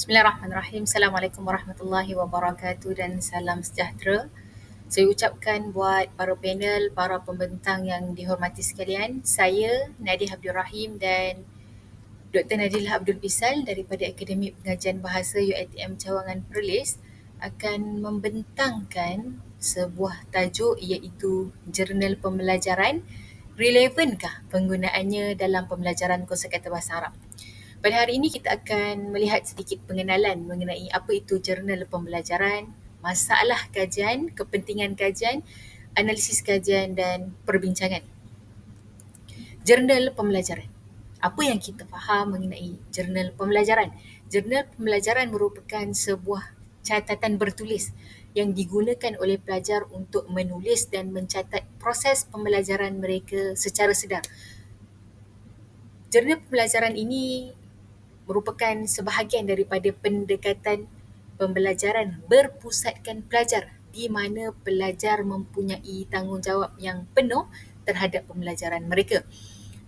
Bismillahirrahmanirrahim. Assalamualaikum warahmatullahi wabarakatuh dan salam sejahtera. Saya ucapkan buat para panel, para pembentang yang dihormati sekalian. Saya Nadia Abdul Rahim dan Dr. Nadilah Abdul Pisal daripada Akademi Pengajian Bahasa UiTM Cawangan Perlis akan membentangkan sebuah tajuk iaitu Jurnal Pembelajaran Relevankah penggunaannya dalam pembelajaran kosakata Bahasa Arab? Pada hari ini kita akan melihat sedikit pengenalan mengenai apa itu jurnal pembelajaran, masalah kajian, kepentingan kajian, analisis kajian dan perbincangan. Jurnal pembelajaran. Apa yang kita faham mengenai jurnal pembelajaran? Jurnal pembelajaran merupakan sebuah catatan bertulis yang digunakan oleh pelajar untuk menulis dan mencatat proses pembelajaran mereka secara sedar. Jurnal pembelajaran ini merupakan sebahagian daripada pendekatan pembelajaran berpusatkan pelajar di mana pelajar mempunyai tanggungjawab yang penuh terhadap pembelajaran mereka.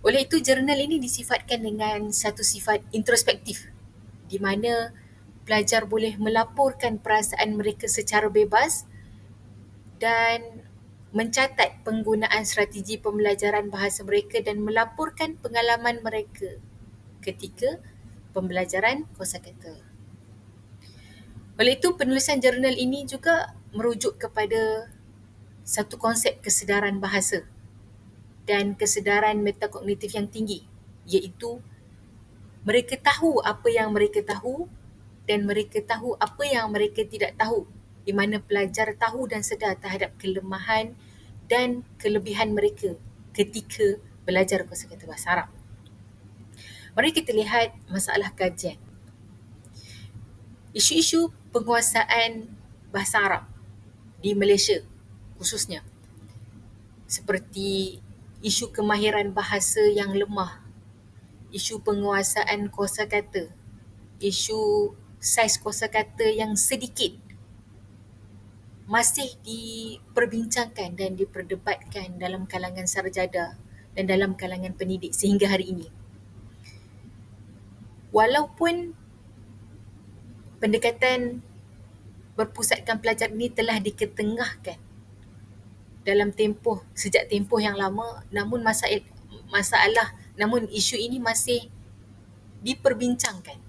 Oleh itu, jurnal ini disifatkan dengan satu sifat introspektif di mana pelajar boleh melaporkan perasaan mereka secara bebas dan mencatat penggunaan strategi pembelajaran bahasa mereka dan melaporkan pengalaman mereka ketika pembelajaran kosakata. Oleh itu, penulisan jurnal ini juga merujuk kepada satu konsep kesedaran bahasa dan kesedaran metakognitif yang tinggi, iaitu mereka tahu apa yang mereka tahu dan mereka tahu apa yang mereka tidak tahu, di mana pelajar tahu dan sedar terhadap kelemahan dan kelebihan mereka ketika belajar kosakata bahasa Arab. Mari kita lihat masalah kajian. Isu-isu penguasaan bahasa Arab di Malaysia khususnya seperti isu kemahiran bahasa yang lemah, isu penguasaan kosakata, isu saiz kosakata yang sedikit masih diperbincangkan dan diperdebatkan dalam kalangan sarjada dan dalam kalangan pendidik sehingga hari ini walaupun pendekatan berpusatkan pelajar ini telah diketengahkan dalam tempoh sejak tempoh yang lama namun masalah masalah namun isu ini masih diperbincangkan.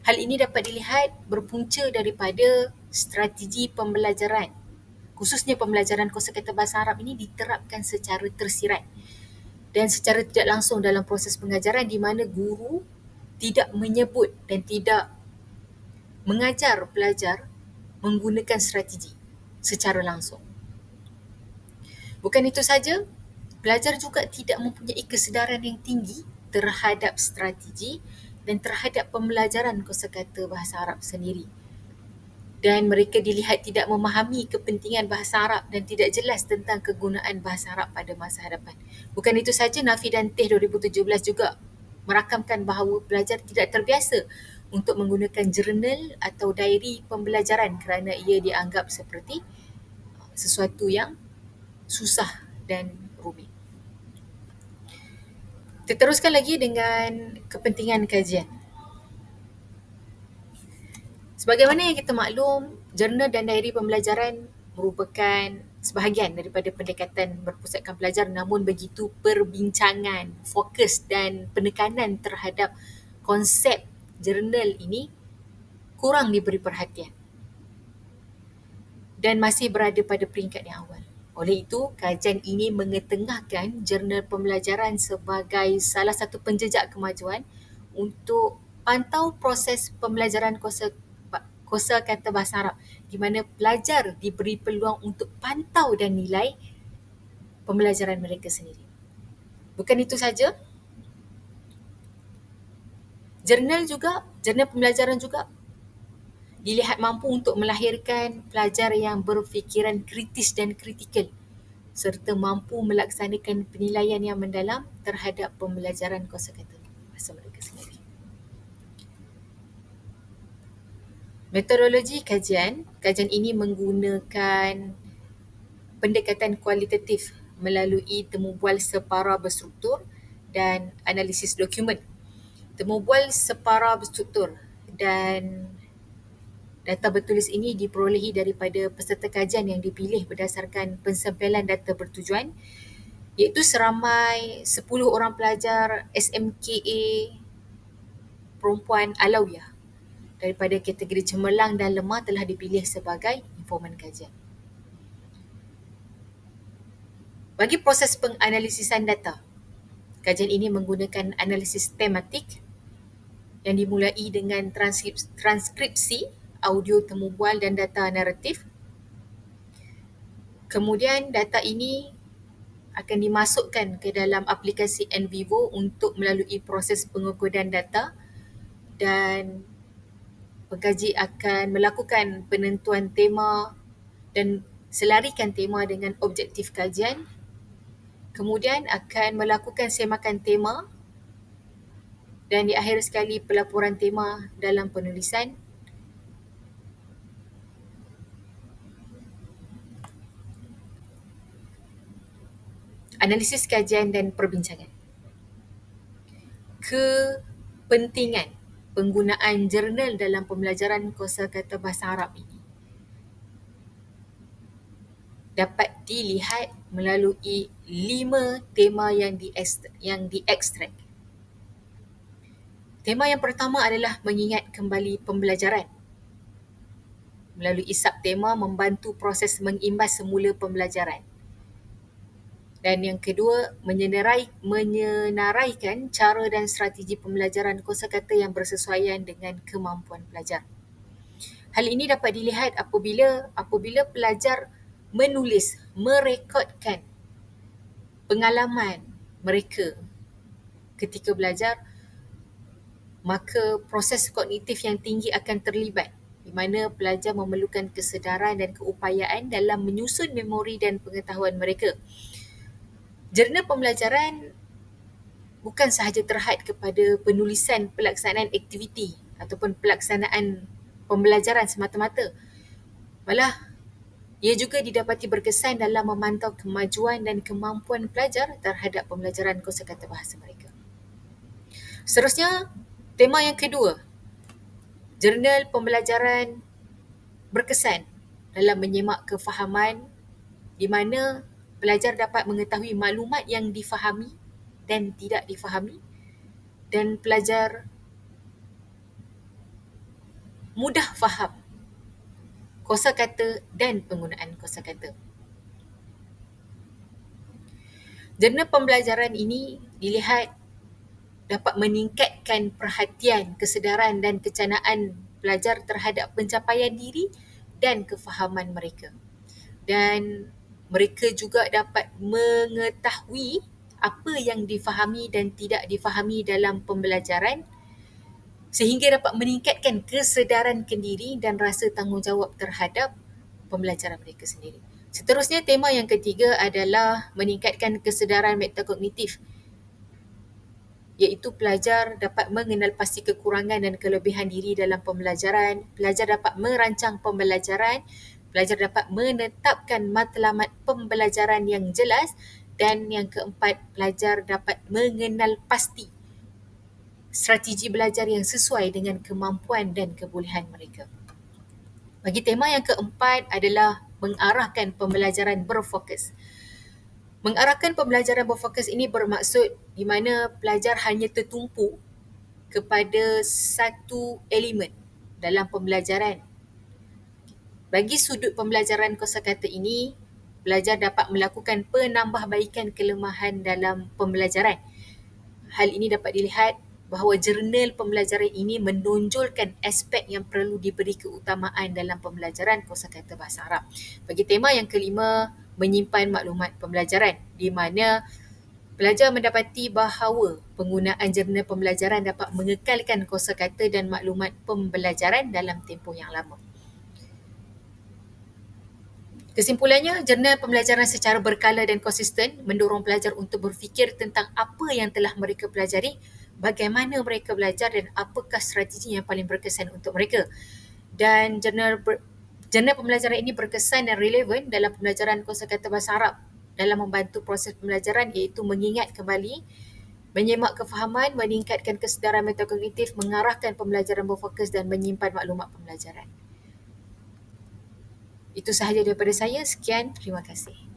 Hal ini dapat dilihat berpunca daripada strategi pembelajaran khususnya pembelajaran kosakata bahasa Arab ini diterapkan secara tersirat dan secara tidak langsung dalam proses pengajaran di mana guru tidak menyebut dan tidak mengajar pelajar menggunakan strategi secara langsung. Bukan itu saja, pelajar juga tidak mempunyai kesedaran yang tinggi terhadap strategi dan terhadap pembelajaran kosakata bahasa Arab sendiri. Dan mereka dilihat tidak memahami kepentingan bahasa Arab dan tidak jelas tentang kegunaan bahasa Arab pada masa hadapan. Bukan itu saja, Nafi dan Teh 2017 juga merakamkan bahawa pelajar tidak terbiasa untuk menggunakan jurnal atau diary pembelajaran kerana ia dianggap seperti sesuatu yang susah dan rumit. Teruskan lagi dengan kepentingan kajian. Sebagaimana yang kita maklum, jurnal dan diary pembelajaran merupakan sebahagian daripada pendekatan berpusatkan pelajar namun begitu perbincangan, fokus dan penekanan terhadap konsep jurnal ini kurang diberi perhatian dan masih berada pada peringkat yang awal. Oleh itu, kajian ini mengetengahkan jurnal pembelajaran sebagai salah satu penjejak kemajuan untuk pantau proses pembelajaran kuasa kosa kata bahasa Arab. Di mana pelajar diberi peluang untuk pantau dan nilai pembelajaran mereka sendiri. Bukan itu saja, jurnal juga, jurnal pembelajaran juga dilihat mampu untuk melahirkan pelajar yang berfikiran kritis dan kritikal serta mampu melaksanakan penilaian yang mendalam terhadap pembelajaran kosakata bahasa mereka sendiri. Metodologi kajian, kajian ini menggunakan pendekatan kualitatif melalui temu bual separa berstruktur dan analisis dokumen. Temu bual separa berstruktur dan data bertulis ini diperolehi daripada peserta kajian yang dipilih berdasarkan pensempelan data bertujuan iaitu seramai 10 orang pelajar SMKA perempuan Alawiyah daripada kategori cemerlang dan lemah telah dipilih sebagai informan kajian. Bagi proses penganalisisan data, kajian ini menggunakan analisis tematik yang dimulai dengan transkripsi audio temu bual dan data naratif. Kemudian data ini akan dimasukkan ke dalam aplikasi NVivo untuk melalui proses pengukuran data dan pengkaji akan melakukan penentuan tema dan selarikan tema dengan objektif kajian. Kemudian akan melakukan semakan tema dan di akhir sekali pelaporan tema dalam penulisan. Analisis kajian dan perbincangan. Kepentingan penggunaan jurnal dalam pembelajaran kosakata bahasa Arab ini dapat dilihat melalui lima tema yang di yang diekstrak. Tema yang pertama adalah mengingat kembali pembelajaran. Melalui isap tema membantu proses mengimbas semula pembelajaran. Dan yang kedua, menyenarai, menyenaraikan cara dan strategi pembelajaran kosakata yang bersesuaian dengan kemampuan pelajar. Hal ini dapat dilihat apabila apabila pelajar menulis, merekodkan pengalaman mereka ketika belajar, maka proses kognitif yang tinggi akan terlibat di mana pelajar memerlukan kesedaran dan keupayaan dalam menyusun memori dan pengetahuan mereka. Jurnal pembelajaran bukan sahaja terhad kepada penulisan pelaksanaan aktiviti ataupun pelaksanaan pembelajaran semata-mata. Malah ia juga didapati berkesan dalam memantau kemajuan dan kemampuan pelajar terhadap pembelajaran kosakata bahasa mereka. Seterusnya, tema yang kedua. Jurnal pembelajaran berkesan dalam menyemak kefahaman di mana pelajar dapat mengetahui maklumat yang difahami dan tidak difahami dan pelajar mudah faham kosakata dan penggunaan kosakata. Jurnal pembelajaran ini dilihat dapat meningkatkan perhatian, kesedaran dan kecanaan pelajar terhadap pencapaian diri dan kefahaman mereka. Dan mereka juga dapat mengetahui apa yang difahami dan tidak difahami dalam pembelajaran sehingga dapat meningkatkan kesedaran kendiri dan rasa tanggungjawab terhadap pembelajaran mereka sendiri. Seterusnya, tema yang ketiga adalah meningkatkan kesedaran metakognitif iaitu pelajar dapat mengenal pasti kekurangan dan kelebihan diri dalam pembelajaran, pelajar dapat merancang pembelajaran, pelajar dapat menetapkan matlamat pembelajaran yang jelas dan yang keempat, pelajar dapat mengenal pasti strategi belajar yang sesuai dengan kemampuan dan kebolehan mereka. Bagi tema yang keempat adalah mengarahkan pembelajaran berfokus. Mengarahkan pembelajaran berfokus ini bermaksud di mana pelajar hanya tertumpu kepada satu elemen dalam pembelajaran. Bagi sudut pembelajaran kosakata ini, pelajar dapat melakukan penambahbaikan kelemahan dalam pembelajaran. Hal ini dapat dilihat bahawa jurnal pembelajaran ini menonjolkan aspek yang perlu diberi keutamaan dalam pembelajaran kosakata bahasa Arab. Bagi tema yang kelima, menyimpan maklumat pembelajaran di mana pelajar mendapati bahawa penggunaan jurnal pembelajaran dapat mengekalkan kosakata dan maklumat pembelajaran dalam tempoh yang lama. Kesimpulannya, jurnal pembelajaran secara berkala dan konsisten mendorong pelajar untuk berfikir tentang apa yang telah mereka pelajari bagaimana mereka belajar dan apakah strategi yang paling berkesan untuk mereka. Dan jurnal ber, jurnal pembelajaran ini berkesan dan relevan dalam pembelajaran kosakata bahasa Arab dalam membantu proses pembelajaran iaitu mengingat kembali menyemak kefahaman, meningkatkan kesedaran metakognitif, mengarahkan pembelajaran berfokus dan menyimpan maklumat pembelajaran. Itu sahaja daripada saya. Sekian, terima kasih.